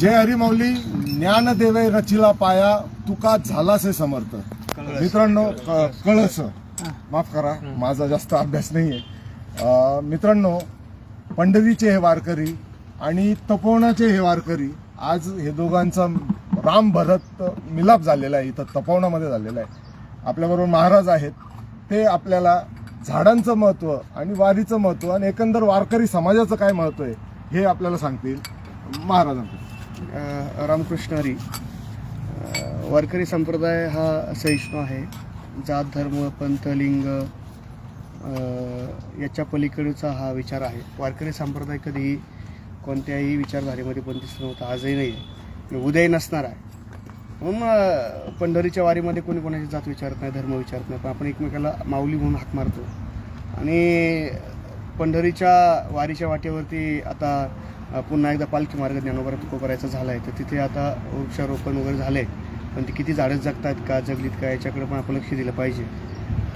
जय हरिमौली ज्ञान देवे रचिला पाया तुका झालासे समर्थ. मित्रांनो कळस. माफ करा माझा जास्त अभ्यास नाहीये. अं, मित्रांनो पंढरीचे हे वारकरी आणि तपोवनाचे हे वारकरी आज हे दोघांचा राम भरत मिलाप झालेला आहे इथं तपोवनामध्ये झालेला आहे. आपल्याबरोबर महाराज आहेत. ते आपल्याला झाडांचं महत्त्व आणि वारीचं महत्त्व आणि एकंदर वारकरी समाजाचं काय महत्त्व आहे हे आपल्याला सांगतील महाराजांकडे रामकृष्ण हरी. वारकरी संप्रदाय हा सहिष्णू आहे. जात धर्म पंथ लिंग याच्या पलीकडचा हा विचार आहे. वारकरी संप्रदाय कधीही कोणत्याही विचारधारेमध्ये बंदिस्त नव्हता. आजही नाही आहे. उद्याही नसणार आहे. म्हणून पंढरीच्या वारीमध्ये कोणी कोणाची जात विचारत नाही धर्म विचारत नाही. पण आपण एकमेकाला माऊली म्हणून हाक मारतो. आणि पंढरीच्या वारीच्या वाटेवरती आता पुन्हा एकदा पालखी मार्ग ज्ञानोबरा तुकोबरायचा झाला आहे तर तिथे आता वृक्षारोपण वगैरे झालं आहे पण ती किती झाडं जगतात का जगलीत का याच्याकडे पण आपण लक्ष दिलं पाहिजे.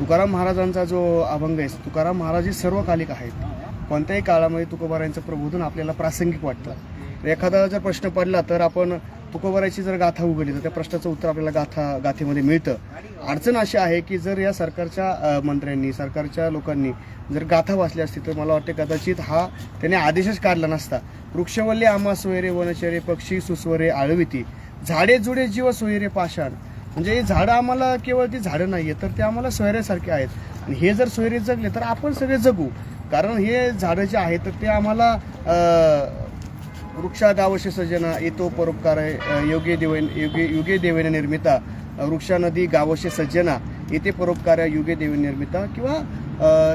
तुकाराम महाराजांचा जो अभंग आहे तुकाराम महाराज हे सर्वकालिक आहेत. कोणत्याही काळामध्ये तुकोबारायांचं प्रबोधन आपल्याला प्रासंगिक वाटतं. एखादा जर प्रश्न पडला तर आपण तुकोबाराची जर गाथा उघडली तर त्या प्रश्नाचं उत्तर आपल्याला गाथा गाथेमध्ये मिळतं. अडचण अशी आहे की जर या सरकारच्या मंत्र्यांनी सरकारच्या लोकांनी जर गाथा वाचली असती तर मला वाटते कदाचित हा त्याने आदेशच काढला नसता. वृक्षवल्ले आम्हा सोयरे वनचरे पक्षी सुस्वरे आळविती झाडे जुडे जीव सोयरे पाषाण. म्हणजे हे झाडं आम्हाला केवळ ती झाडं नाही तर ते आम्हाला सोयऱ्यासारखे आहेत. आणि हे जर सोयरे जगले तर आपण सगळे जगू. कारण हे झाडं जे आहेत तर ते आम्हाला वृक्षा गावशी सजना येतो परोपकार योगे देवेन योगे युगे देवेने निर्मिता वृक्षा नदी गावशे सज्जना येथे परोपकार युगे देवे निर्मिता किंवा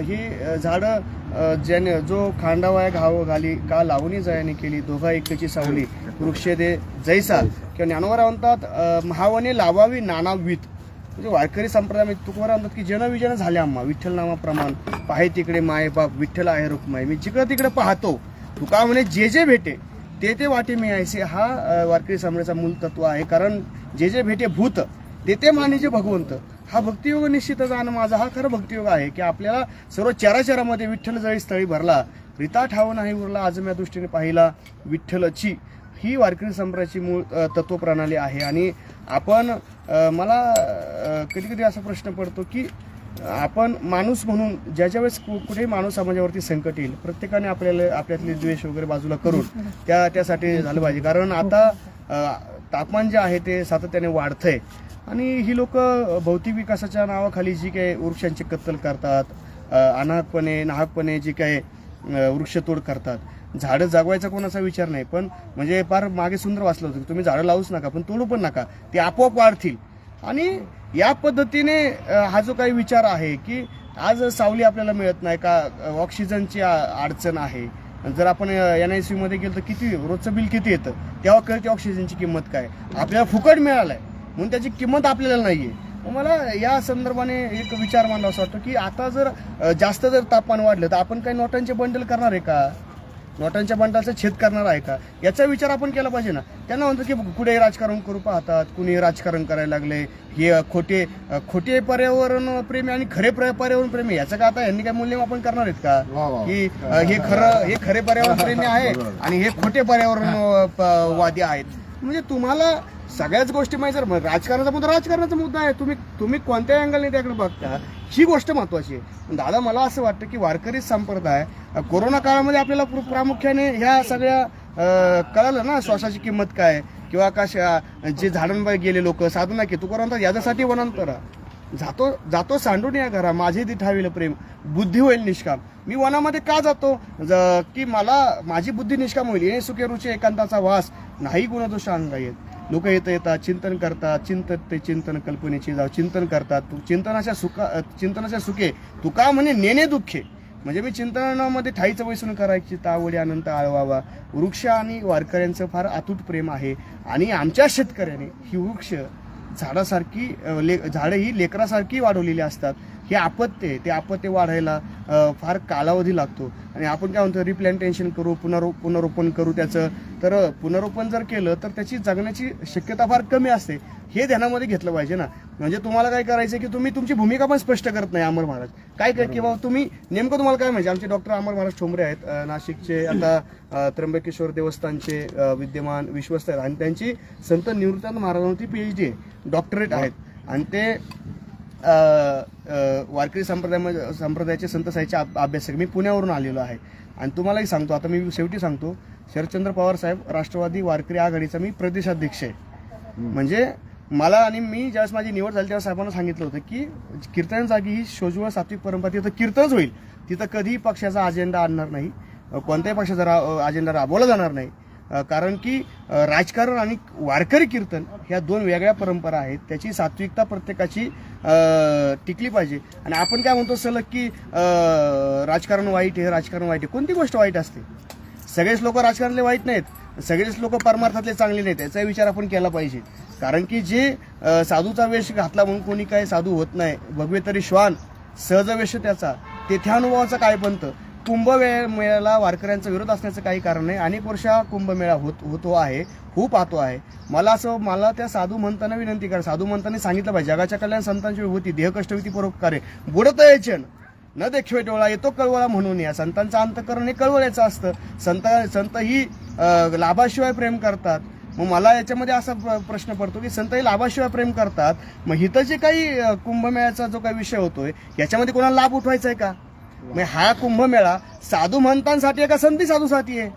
ही झाडं ज्याने जो खांडावाया घाव घाली का लावणी जयाने केली दोघा एकची सावली वृक्षे दे जैसा किंवा ज्ञानोबा म्हणतात महावने लावावी नानावीत म्हणजे वारकरी संप्रदायामध्ये तुकोबा म्हणतात की जनविजन झाले आम्हा विठ्ठल नामाप्रमाण पाहे तिकडे माय बाप विठ्ठल आहे रुक्माई मी जिकडं तिकडे पाहतो तुका म्हणे जे जे भेटे ते ते वाटे मिळायचे हा वारकरी समाजाचा मूल तत्व आहे. कारण जे जे भेटे भूत ते ते मानिजे भगवंत. हा भक्तियोग निश्चितच आणि माझा हा खरं भक्तियोग आहे की आपल्याला सर्व चराचरामध्ये विठ्ठल जळी स्थळी भरला रिता ठाव नाही उरला आज मी दृष्टीने पाहिला विठ्ठलची ही वारकरी संप्रदायाची मूळ तत्वप्रणाली आहे. आणि आपण मला कधी कधी असा प्रश्न पडतो की आपण माणूस म्हणून ज्याच्या वेळेस कुठेही माणूस समाजावरती संकट येईल प्रत्येकाने आपल्याला आपल्यातले द्वेष वगैरे बाजूला करून त्या त्यासाठी झालं पाहिजे. कारण आता तापमान जे आहे ते सातत्याने वाढतंय. आणि ही लोक भौतिक विकासाच्या नावाखाली जी काही वृक्षांची कत्तल करतात अनाहकपणे नाहकपणे जी काही वृक्षतोड करतात. झाडं जगवायचा कोणाचा विचार नाही. पण म्हणजे फार मागे सुंदर वाचलं होतं की तुम्ही झाडं लावूच नका पण तोडू पण नका. ते आपोआप वाढतील. आणि या पद्धतीने हा जो काही विचार आहे की आज सावली आपल्याला मिळत नाही का ऑक्सिजनची अडचण आहे. जर आपण एन आय सी मध्ये गेलो तर किती रोजचं बिल किती येतं? तेव्हा कळते ऑक्सिजनची किंमत काय. आपल्याला फुकट मिळालंय. म्हणून त्याची किंमत आपल्याला नाहीये. मला या संदर्भाने एक विचार मांडला असं वाटतो की आता जर जास्त जर तापमान वाढलं तर आपण काही नोटांचे बंडल करणार आहे का? नोटांच्या बंडलचा छेद करणार आहे का? याचा विचार आपण केला पाहिजे ना. त्यांना म्हणतो की कुठे राजकारण करू पाहतात कुणी राजकारण करायला लागले हे खोटे खोटे पर्यावरण प्रेमी आणि खरे प्र- पर्यावरण प्रेमी याचं का आता यांनी काय मूल्यमापन करणार आहेत. का? की हे खरं हे खरे पर्यावरण प्रेमी आहे आणि हे खोटे पर्यावरण वादी आहेत. म्हणजे तुम्हाला सगळ्याच गोष्टी माहिती जर राजकारणाचा मुद्दा राजकारणाचा मुद्दा आहे. तुम्ही तुम्ही कोणत्या अँगलने त्याकडे बघता ही गोष्ट महत्वाची आहे. पण दादा मला असं वाटतं की वारकरी संप्रदाय कोरोना काळामध्ये आपल्याला प्रामुख्याने ह्या सगळ्या कळालं ना श्वासाची किंमत काय? किंवा कशा जे झाडांवर गेले लोक साधना की तू म्हणतात याच्यासाठी वनांतरा जातो जातो सांडून या घरा माझे दिठावेल प्रेम बुद्धी होईल निष्काम. मी वनामध्ये का जातो? ज- की मला माझी बुद्धी निष्काम होईल. हे सुखे रुचे एकांताचा वास नाही गुणदोष अंगा येत. लोक येत येतात चिंतन करतात चिंतन ते चिंतन कल्पनेची जाव. चिंतन करतात. तू चिंतनाच्या सुखा चिंतनाच्या सुखे तुका म्हणे नेणे दुःखे. म्हणजे मी चिंतनामध्ये ठाईचं वैसून करायची तावडी अनंत आळवावा. वृक्ष आणि वारकऱ्यांचं फार अतूट प्रेम आहे. आणि आमच्या शेतकऱ्याने ही वृक्ष झाडासारखी ले झाडं ही लेकरासारखी वाढवलेली असतात. हे अपत्य आहे ते अपत्य वाढायला फार कालावधी लागतो. आणि आपण काय म्हणतो रिप्लांटेशन करू पुनरो पुनरोपण करू त्याचं. तर पुनरोपण जर केलं तर त्याची जगण्याची शक्यता फार कमी असते. हे ध्यानामध्ये घेतलं पाहिजे ना. म्हणजे तुम्हाला काय करायचं की तुम्ही तुमची भूमिका पण स्पष्ट करत नाही अमर महाराज. काय काय किंवा तुम्ही नेमकं तुम्हाला काय म्हणजे आमचे डॉक्टर अमर महाराज ठोंबरे आहेत नाशिकचे आता त्र्यंबकेश्वर देवस्थानचे विद्यमान विश्वस्त आहेत. आणि त्यांची संत निवृत्तानंद महाराजांवरती पीएचडी आहे. डॉक्टरेट आहेत. आणि ते वारकरी संप्रदायामध्ये संप्रदायाचे संत साहित्य अभ- अभ्यासक मी पुण्यावरून आलेलो आहे. आणि तुम्हालाही सांगतो आता मी शेवटी सांगतो शरदचंद्र पवार साहेब राष्ट्रवादी वारकरी आघाडीचा मी प्रदेशाध्यक्ष आहे. म्हणजे मला आणि मी ज्यावेळेस माझी निवड झाली तेव्हा साहेबांना सांगितलं होतं की कीर्तन जागी ही शोजवळ सात्विक परंपरा तिथं कीर्तनच होईल. तिथं कधीही पक्षाचा अजेंडा आणणार नाही. कोणत्याही पक्षाचा रा- अजेंडा राबवला जाणार नाही. कारण की राजकारण आणि वारकरी कीर्तन ह्या दोन वेगळ्या परंपरा आहेत. त्याची सात्विकता प्रत्येकाची टिकली पाहिजे. आणि आपण काय म्हणतो सलग की राजकारण वाईट आहे राजकारण वाईट आहे. कोणती गोष्ट वाईट असते? सगळेच लोक राजकारणातले वाईट नाहीत. सगळेच लोक परमार्थातले चांगले नाहीत. याचा विचार आपण केला पाहिजे. कारण की जे साधूचा वेश घातला म्हणून कोणी काय साधू होत नाही भगवे तरी श्वान सहज वेश त्याचा. तेथ्या अनुभवाचा काय पंत? कुंभमेळ्याला वारकऱ्यांचा विरोध असण्याचं काही कारण नाही. अनेक वर्षा कुंभमेळा होत होतो आहे खूप पाहतो आहे. मला असं मला त्या साधू म्हणताना विनंती करा. साधू म्हणताना सांगितलं पाहिजे. जगाच्या कल्याण संतांची विभूती देह कष्टविती परोपकारे बुडत यायचे न देखिवे डोळा येतो कळवळा म्हणून या. संतांचं अंतकरण हे कळवळ्याचं असतं. संत संत ही लाभाशिवाय प्रेम करतात. मग मला याच्यामध्ये असा प्र- प्रश्न पडतो की संत हे लाभाशिवाय प्रेम करतात. मग इथं जे काही कुंभमेळ्याचा जो काही विषय होतोय याच्यामध्ये कोणाला लाभ उठवायचा आहे का? मग हा कुंभमेळा साधू महंतांसाठी का संधी साधूसाठी आहे.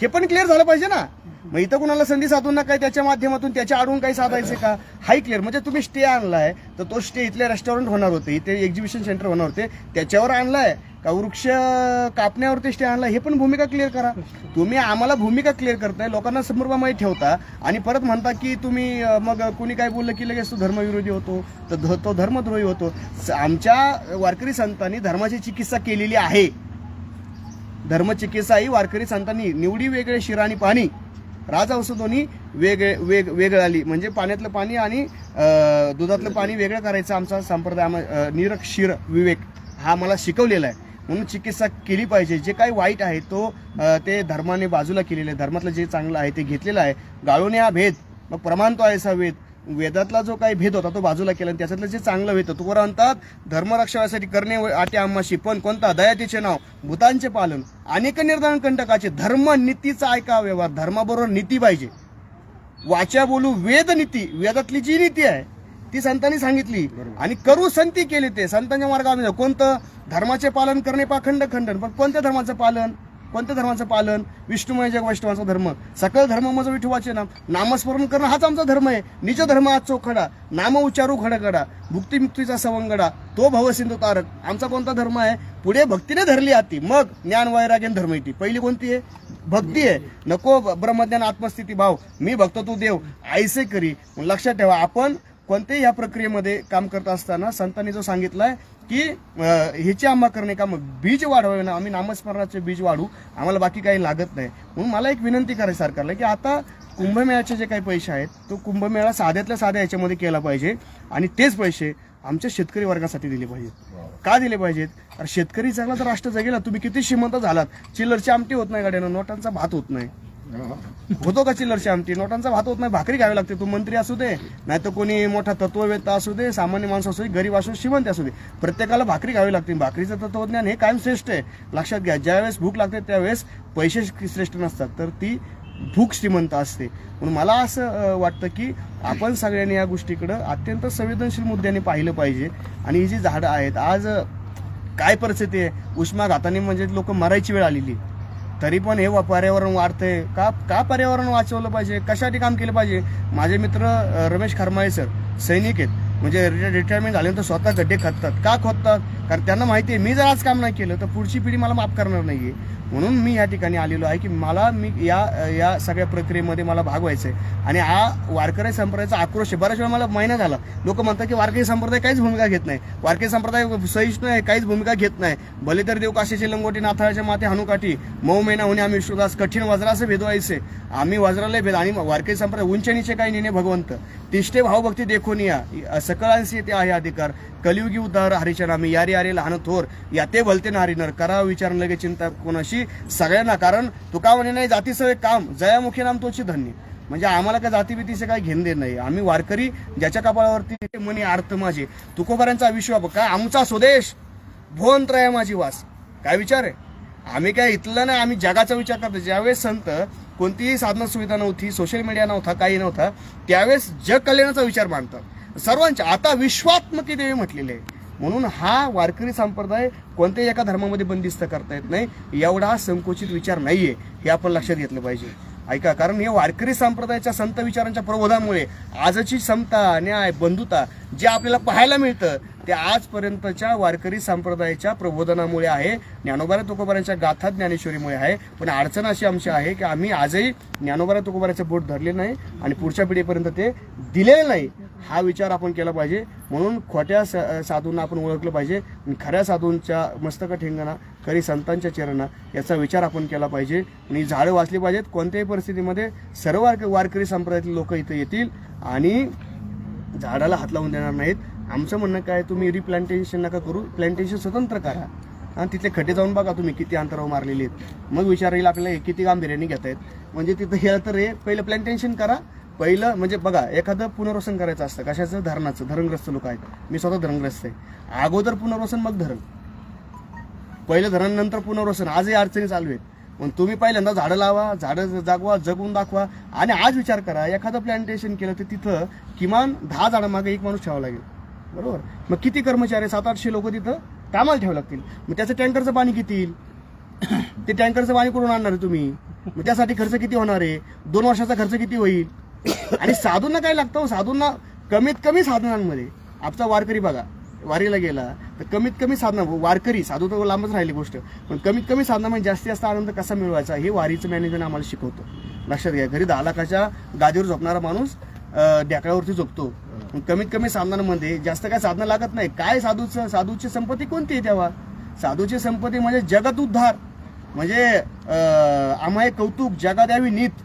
हे पण क्लिअर झालं पाहिजे ना. मग इथं कुणाला संधी साधून ना काय त्याच्या माध्यमातून त्याच्या आडून काही साधायचे का? हाय क्लिअर म्हणजे तुम्ही स्टे आणलाय तर तो स्टे इथले रेस्टॉरंट होणार होते इथे एक्झिबिशन सेंटर होणार होते त्याच्यावर आणलाय. का वृक्ष कापण्यावरती स्टे आणला हे पण भूमिका क्लिअर करा. तुम्ही आम्हाला भूमिका क्लिअर करताय लोकांना संभ्रमामध्ये ठेवता आणि परत म्हणता की तुम्ही मग कुणी काय बोललं की लगेच तो धर्मविरोधी होतो तर ध- तो धर्मद्रोही होतो. स- आमच्या वारकरी संतांनी धर्माची चिकित्सा केलेली आहे. धर्मचिकित्सा ही वारकरी संतांनी निवडी वेगळे शिर आणि पाणी राज औषधोनी वेगळे वेग वेगळं आली. म्हणजे पाण्यातलं पाणी आणि दुधातलं पाणी वेगळं करायचं आमचा संप्रदाय निरक्षीर विवेक हा मला शिकवलेला आहे. म्हणून चिकित्सा केली पाहिजे. जे काही वाईट आहे तो ते धर्माने बाजूला केलेलं आहे. धर्मातलं जे चांगलं आहे ते घेतलेलं आहे. गाळून हा भेद. मग प्रमाण तो आहे असा वेद. वेदातला जो काही भेद होता तो बाजूला केला. आणि त्याच्यातलं जे चांगलं भेद होतं तुकोरा म्हणतात धर्मरक्षणासाठी करणे व- आटे आम्हाशी पण कोणता? दयातीचे नाव भूतांचे पालन. अनेक निर्धारण कंटकाचे. धर्म नीतीचा ऐका व्यवहार. धर्माबरोबर नीती पाहिजे. वाचा बोलू वेद नीती. वेदातली जी नीती आहे ती संतांनी सांगितली. आणि करू संती केली ते. संतांच्या मार्गावर कोणतं? धर्माचे पालन करणे पाखंड खंडन. पण कोणत्या धर्माचं पालन? कोणत्या धर्माचं पालन? विष्णुमय जग वैष्णवाचा धर्म. सकल धर्म माझं विठुवाचे नाम. नामस्मरण करणं हाच आमचा धर्म आहे. निज धर्म आज चोखडा. नाम उच्चारू खडगडा मुक्तीमुक्तीचा सवंगडा. तो भवसिंधू तारक. आमचा कोणता धर्म आहे? पुढे भक्तीने धरली आती मग ज्ञान वैराग्यन धर्म येते. पहिली कोणती आहे? भक्ती आहे. नको ब्रह्मज्ञान आत्मस्थिती भाव. मी भक्त तू देव. आईसे करी. मग लक्षात ठेवा. आपण पण ते या प्रक्रियेमध्ये काम करत असताना संतांनी जो सांगितलाय की ह्याची आंबा करणे काम बीज वाढवावे ना आम्ही नामस्मरणाचे बीज वाढू आम्हाला बाकी काही लागत नाही. म्हणून मला एक विनंती करायची सरकारला की आता कुंभमेळ्याचे जे काही पैसे आहेत तो कुंभमेळा साध्यातल्या साध्या याच्यामध्ये केला पाहिजे आणि तेच पैसे आमच्या शेतकरी वर्गासाठी दिले पाहिजेत. का दिले पाहिजेत? शेतकरी जगला तर राष्ट्र जगेला तुम्ही किती श्रीमंत झालात चिल्लरची आमटी होत नाही गाड्यानं नोटांचा भात होत नाही. होतो का चिल्लरशी आमटी नोटांचा भात होत नाही भाकरी घ्यावी लागते. तू मंत्री असू दे नाही तर कोणी मोठा तत्ववेत्ता असू दे सामान्य माणसं असू दे गरीब असू श्रीमंत असू दे प्रत्येकाला भाकरी घ्यावी लागते. भाकरीचं तत्वज्ञान हे कायम श्रेष्ठ आहे. लक्षात घ्या ज्यावेळेस भूक लागते त्यावेळेस पैसे श्रेष्ठ नसतात. तर ती भूक श्रीमंत असते. म्हणून मला असं वाटतं की आपण सगळ्यांनी या गोष्टीकडं अत्यंत संवेदनशील मुद्द्याने पाहिलं पाहिजे. आणि ही जी झाडं आहेत आज काय परिस्थिती आहे? उष्माघाताने म्हणजे लोक मरायची वेळ आलेली तरी पण हे पर्यावरण वाढतंय. का का पर्यावरण वाचवलं पाहिजे? कशासाठी काम केलं पाहिजे? माझे मित्र रमेश खरमाळे सर सैनिक आहेत. म्हणजे रिटायरमेंट झाल्यानंतर स्वतः गड्डे खोदतात का खोदतात? कारण त्यांना माहिती आहे मी जर आज काम नाही केलं तर पुढची पिढी मला माफ करणार नाहीये. म्हणून मी या ठिकाणी आलेलो आहे की मला मी या या सगळ्या प्रक्रियेमध्ये मला भाग व्हायचं आहे आणि हा वारकरी संप्रदायाचा आक्रोश आहे. बऱ्याच वेळा मला महिना झाला. लोक म्हणतात की वारकरी संप्रदाय काहीच भूमिका घेत नाही. वारकरी संप्रदाय सहिष्णू आहे काहीच भूमिका घेत नाही. भले तर देव काशीचे लंगोटी नाथाळाच्या माते हनुकाठी मऊ महिना होणे आम्ही विश्वदास कठीण वज्रासे भेदवायचे. आम्ही वज्राला भेद. आणि वारकरी संप्रदाय उंच निचे काही नेणे भगवंत. तिष्ठे भावभक्ती देखून या सकळांशी ते आहे अधिकार. कलियुगी उद्धार हरिच्या यारी यारे यारे लहान थोर. या ते भलते नारी नर. करा विचार लगे चिंता कोणाशी? सगळ्यांना कारण तुका म्हणे नाही जातीचं काम जयामुखी नाम तोची धन्य. म्हणजे आम्हाला काय जातीभीतीचे काही घेण देण नाही. आम्ही वारकरी ज्याच्या कपाळावरती मनी अर्थ माझे. तुकोबऱ्यांचा विश्वास काय आमचा स्वदेश भुवन माझी वास. काय विचार आहे? आम्ही काय इथलं नाही आम्ही जगाचा विचार करतो. ज्यावेळेस संत कोणतीही साधन सुविधा नव्हती सोशल मीडिया नव्हता काही नव्हता त्यावेळेस जग कल्याणाचा विचार मांडतात. सर्वांच्या आता विश्वात्मकी देवी म्हटलेले आहे. म्हणून हा वारकरी संप्रदाय कोणत्याही एका धर्मामध्ये बंदिस्त करता येत नाही एवढा संकुचित विचार नाहीये हे आपण लक्षात घेतलं पाहिजे. ऐका कारण हे वारकरी संप्रदायाच्या संत विचारांच्या प्रबोधामुळे आजची समता न्याय बंधुता जे आपल्याला पाहायला मिळतं ते आजपर्यंतच्या वारकरी संप्रदायाच्या प्रबोधनामुळे आहे. ज्ञानोबारा तुकोबारांच्या गाथा ज्ञानेश्वरीमुळे आहे. पण अडचण अशी आमची आहे की आम्ही आजही ज्ञानोबारा तुकोबाराचं बोट धरले नाही आणि पुढच्या पिढीपर्यंत ते दिलेलं नाही. हा विचार आपण केला पाहिजे. म्हणून खोट्या साधूंना आपण ओळखलं पाहिजे. आणि खऱ्या साधूंच्या मस्तक ठेंगणा खरी संतांच्या चरणा याचा विचार आपण केला पाहिजे. आणि झाडं वाचली पाहिजेत. कोणत्याही परिस्थितीमध्ये सर्व वारकरी संप्रदायातील लोक इथं येतील आणि झाडाला हात लावून देणार नाहीत. आमचं म्हणणं काय तुम्ही रिप्लांटेशन नका करू. प्लांटेशन स्वतंत्र करा. आणि तिथले खड्डे जाऊन बघा तुम्ही किती अंतरावर मारलेले आहेत. मग विचार येईल आपल्याला हे किती गांभीर्याने घेत आहेत म्हणजे तिथं हे तर हे पहिलं प्लांटेशन करा. पहिलं म्हणजे बघा एखादं पुनर्वसन करायचं असतं. कशाचं? धरणाचं. धरणग्रस्त लोक आहेत. मी स्वतः धरणग्रस्त आहे. अगोदर पुनर्वसन मग धरण. पहिलं धरण नंतर पुनर्वसन. आजही अडचणी चालू आहेत. पण तुम्ही पहिल्यांदा झाडं लावा झाडं जागवा जगून दाखवा. आणि आज विचार करा एखादं प्लांटेशन केलं तर तिथं किमान दहा झाडं मागे एक माणूस ठेवावा लागेल. बरोबर? मग किती कर्मचारी सात आठशे लोक तिथं? कामाला ठेवावं लागतील. मग त्याचं टँकरचं पाणी किती येईल? ते टँकरचं पाणी करून आणणार आहे तुम्ही? मग त्यासाठी खर्च किती होणार आहे? दोन वर्षाचा खर्च किती होईल? आणि साधूंना काय लागतं हो? साधूंना कमीत कमी साधनांमध्ये. आपचा वारकरी बघा वारीला गेला तर कमीत कमी साधना वारकरी साधू तर लांबच राहिली गोष्ट. पण कमीत कमी साधनामध्ये जास्तीत जास्त आनंद कसा मिळवायचा? हे वारीचं मॅनेजमेंट आम्हाला शिकवतं. लक्षात घ्या घरी दहा लाखाच्या गादीवर झोपणारा माणूस ढ्याकळ्यावरती झोपतो. कमीत कमी साधनांमध्ये जास्त काय साधनं लागत नाही. काय साधूचं साधूची संपत्ती कोणती आहे तेव्हा? साधूची संपत्ती म्हणजे जगत उद्धार. म्हणजे आम्हा कौतुक जगा द्यावी नीत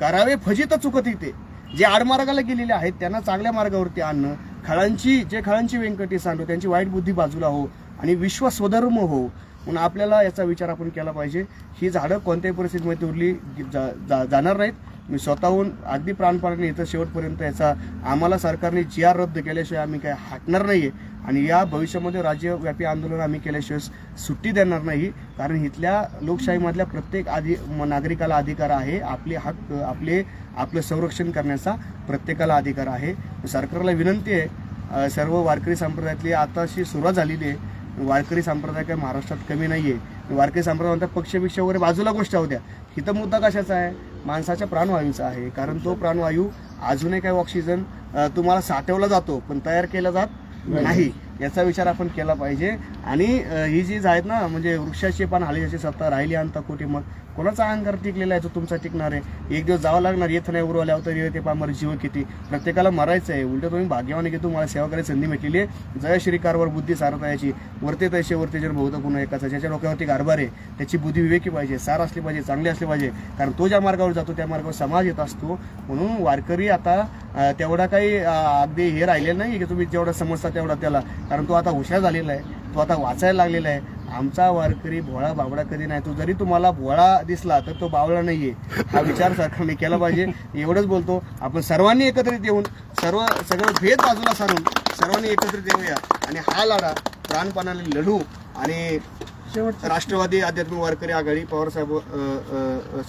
करावे फजित चुकत इथे. जे आडमार्गाला गेलेले आहेत त्यांना चांगल्या मार्गावरती आणणं खळांची जे खळांची व्यंकटी सांडो त्यांची वाईट बुद्धी बाजूला हो आणि विश्व स्वधर्म हो. म्हणून आपल्याला याचा विचार आपण केला पाहिजे. ही झाडं कोणत्याही परिस्थितीमध्ये उरली जा, जा, जाणार नाहीत. मी स्वतःहून अगदी प्राणपणाने इथं शेवटपर्यंत याचा आम्हाला सरकारने जी आर रद्द केल्याशिवाय आम्ही काय हटणार आहे आणि या भविष्यामध्ये राज्यव्यापी आंदोलन आम्ही केल्याशिवाय सुट्टी देणार नाही. कारण इथल्या लोकशाहीमधल्या प्रत्येक आधी म- नागरिकाला अधिकार आहे. आपले हक्क आपले आपलं संरक्षण करण्याचा प्रत्येकाला अधिकार आहे. सरकारला विनंती आहे सर्व वारकरी संप्रदायातली आताशी सुरुवात झालेली आहे. वारकरी संप्रदाय काय महाराष्ट्रात कमी नाही आहे वारकरी संप्रदाय म्हणतात पक्षपेक्ष वगैरे बाजूला गोष्ट होत्या. इथं मुद्दा कशाचा आहे? माणसाच्या प्राणवायूचा आहे. कारण तो प्राणवायू अजूनही काही ऑक्सिजन तुम्हाला साठवला जातो पण तयार केला जात नाही. याचा विचार आपण केला पाहिजे. आणि ही जी आहेत ना म्हणजे वृक्षाची पण हालीची सत्ता राहिली आणता कुठे मग कोणाचा अहंकार टिकलेला आहे तो तुमचा टिकणार आहे? एक दिवस जावं लागणार येत नाही उरवल्यावर तरी ते पामर जीव किती. प्रत्येकाला मरायचं आहे उलट तुम्ही भाग्यवान की तुम्हाला सेवा करायची संधी भेटलेली आहे. जय श्रीकारवर बुद्धी सारता याची वरते तैसे वरते जर बहुधा पुन्हा एकाचा ज्याच्या डोक्यावरती कारभार आहे त्याची बुद्धी विवेकी पाहिजे सार असली पाहिजे चांगली असली पाहिजे. कारण तो ज्या मार्गावर जातो त्या मार्गावर समाज येत असतो. म्हणून वारकरी आता तेवढा काही अगदी हे राहिलेलं नाही की तुम्ही जेवढा समजता तेवढा त्याला. कारण तो आता हुशार झालेला आहे. तो आता वाचायला लागलेला आहे. आमचा वारकरी भोळा बावळा कधी नाही. तो जरी तुम्हाला भोळा दिसला तर तो बावळा नाहीये. हा विचार सरकारने केला पाहिजे. एवढंच बोलतो. आपण सर्वांनी एकत्रित येऊन सर्व सगळं भेद बाजूला सारून सर्वांनी एकत्रित येऊया. आणि हा लढा प्राणपणाने लढू आणि राष्ट्रवादी आध्यात्मिक वारकरी आघाडी पवारसाहेब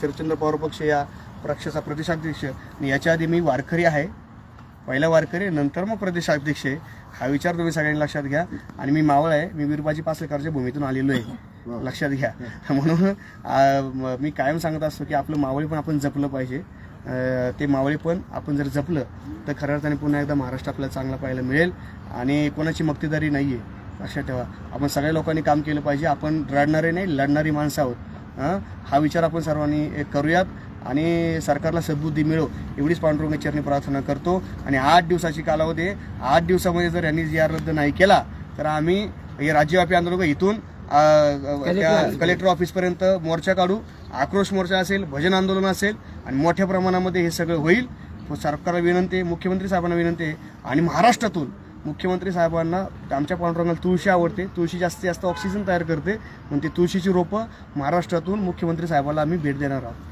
शरदचंद्र पवार पक्ष या पक्षाचा प्रदेशाध्यक्ष आणि याच्या आधी मी वारकरी आहे. पहिला वारकरी नंतर मग प्रदेशाध्यक्ष. आहे हा विचार तुम्ही सगळ्यांनी लक्षात घ्या. आणि मी मावळ आहे मी वीरबाजी पासलेकरच्या भूमीतून आलेलो आहे. लक्षात घ्या. म्हणून मी कायम सांगत असतो की आपलं मावळी पण आपण जपलं पाहिजे. ते मावळी पण आपण जर जपलं तर खऱ्या अर्थाने पुन्हा एकदा महाराष्ट्र आपल्याला चांगला पाहायला मिळेल. आणि कोणाची मक्तेदारी नाही आहे लक्षात ठेवा. आपण सगळ्या लोकांनी काम केलं पाहिजे. आपण रडणारे नाही लढणारी माणसं आहोत. हा विचार आपण सर्वांनी एक करूयात. आणि सरकारला सद्बुद्धी मिळो एवढीच पांडुरंग चरणी प्रार्थना करतो. आणि आठ दिवसाची कालावधी आठ दिवसामध्ये जर यांनी जी आर रद्द नाही केला तर आम्ही हे राज्यव्यापी आंदोलन इथून कलेक्टर ऑफिसपर्यंत. मोर्चा काढू. आक्रोश मोर्चा असेल भजन आंदोलन असेल आणि मोठ्या प्रमाणामध्ये हे सगळं होईल. सरकारला विनंती आहे मुख्यमंत्री साहेबांना विनंती आहे आणि महाराष्ट्रातून मुख्यमंत्री साहेबांना आमच्या पांडुरंगाला तुळशी आवडते. तुळशी जास्तीत जास्त ऑक्सिजन तयार करते. म्हणून ती तुळशीची रोपं महाराष्ट्रातून मुख्यमंत्री साहेबाला आम्ही भेट देणार आहोत.